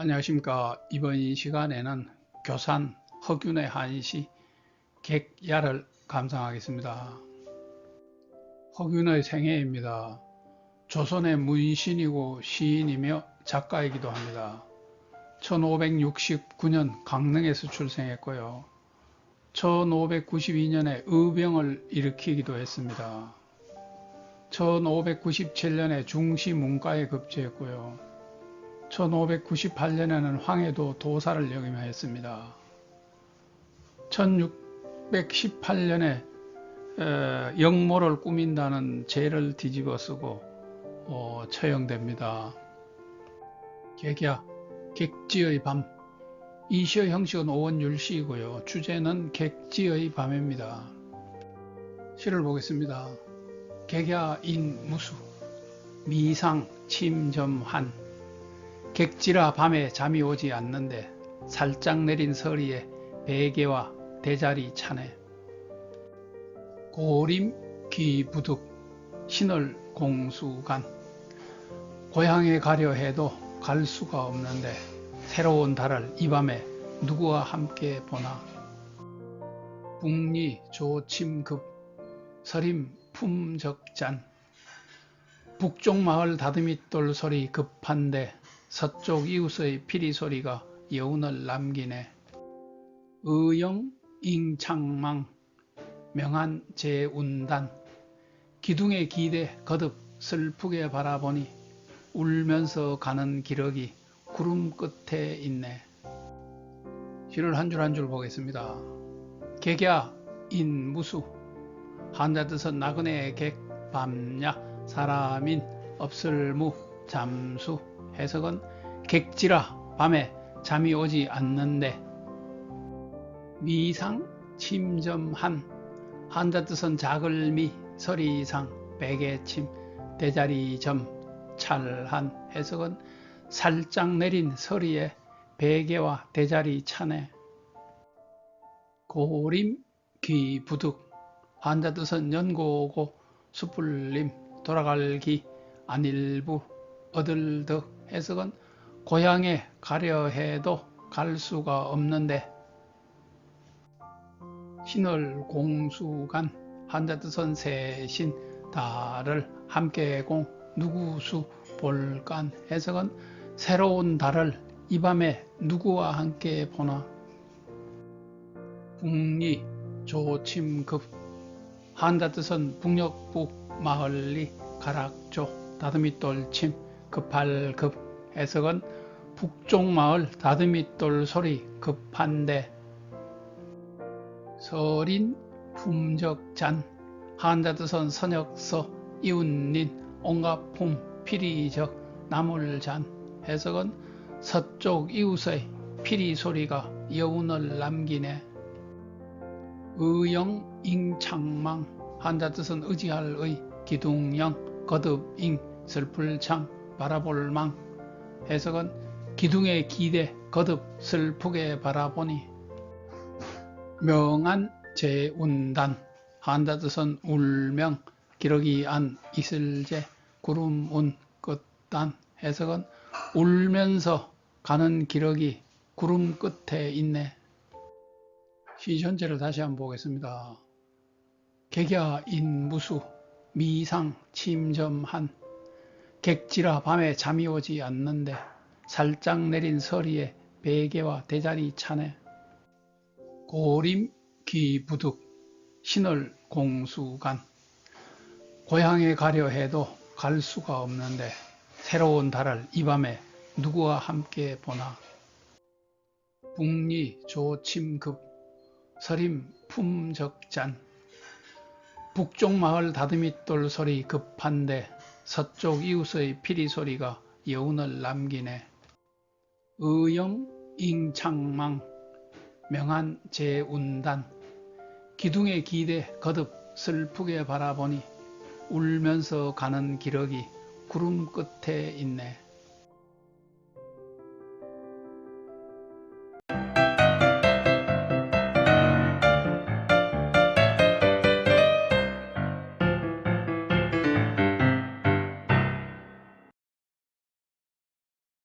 안녕하십니까. 이번 이 시간에는 교산 허균의 한시 객야를 감상하겠습니다. 허균의 생애입니다. 조선의 문신이고 시인이며 작가이기도 합니다. 1569년 강릉에서 출생했고요. 1592년에 의병을 일으키기도 했습니다. 1597년에 중시문과에 급제했고요 1598년에는 황해도 도사를 역임하였습니다. 1618년에 영모를 꾸민다는 죄를 뒤집어 쓰고 어, 처형됩니다. 객야, 객지의 밤 이시어 형식은 오원 율시이고요. 주제는 객지의 밤입니다. 시를 보겠습니다. 객야 인 무수 미상 침점한 객지라 밤에 잠이 오지 않는데 살짝 내린 서리에 베개와 대자리 차네. 고림 귀부득 신을 공수간 고향에 가려 해도 갈 수가 없는데 새로운 달을 이 밤에 누구와 함께 보나. 북리 조침급 서림 품적잔. 북쪽 마을 다듬이돌 소리 급한데 서쪽 이웃의 피리 소리가 여운을 남기네. 의영 잉창망 명한 제운단 기둥의 기대 거듭 슬프게 바라보니 울면서 가는 기러기 구름 끝에 있네. 시를 한 줄 한 줄 보겠습니다. 객야 인 무수 한자 뜻은 나그네 객 밤야 사람인 없을무 잠수 해석은 객지라 밤에 잠이 오지 않는데 미상 침점한 한자 뜻은 작을미 서리상 베개침 대자리점 찰한 해석은 살짝 내린 서리에 베개와 대자리 차네 고림 귀부득. 한자 뜻은 연고고 숯불림 돌아갈 기 안일부 얻을득 해석은 고향에 가려 해도 갈 수가 없는데 신을 공수간 한자 뜻은 세신 달을 함께 공 누구수 볼간 해석은 새로운 달을 이 밤에 누구와 함께 보나. 북리 조침급 한자 뜻은 북녘북 마을리 가락조 다듬이 돌침 급할 급 해석은 북쪽 마을 다듬이돌 소리 급한데. 서린 품적잔 한자 뜻은 선역서 이웃린 온갖품 피리적 나물잔. 해석은 서쪽 이웃의 피리 소리가 여운을 남기네. 의영 잉창망. 한자 뜻은 의지할 의 기둥영 거듭잉 슬플창 바라볼 망. 해석은 기둥에 기대 거듭 슬프게 바라보니. 명한 제운단. 한다 뜻은 울명 기러기 안 이슬제 구름 운 끝단. 해석은 울면서 가는 기러기 구름 끝에 있네. 시 전체를 다시 한번 보겠습니다. 객야 인무수 미상 침점한 객지라 밤에 잠이 오지 않는데 살짝 내린 서리에 베개와 대자리 차네. 고림 귀부득 신을 공수간 고향에 가려 해도 갈 수가 없는데 새로운 달을 이 밤에 누구와 함께 보나. 북리 조침급 서림 품적잔. 북쪽 마을 다듬이돌 소리 급한데 서쪽 이웃의 피리 소리가 여운을 남기네. 의영 잉창망 명한 제운단 기둥의 기대 거듭 슬프게 바라보니 울면서 가는 기러기 구름 끝에 있네.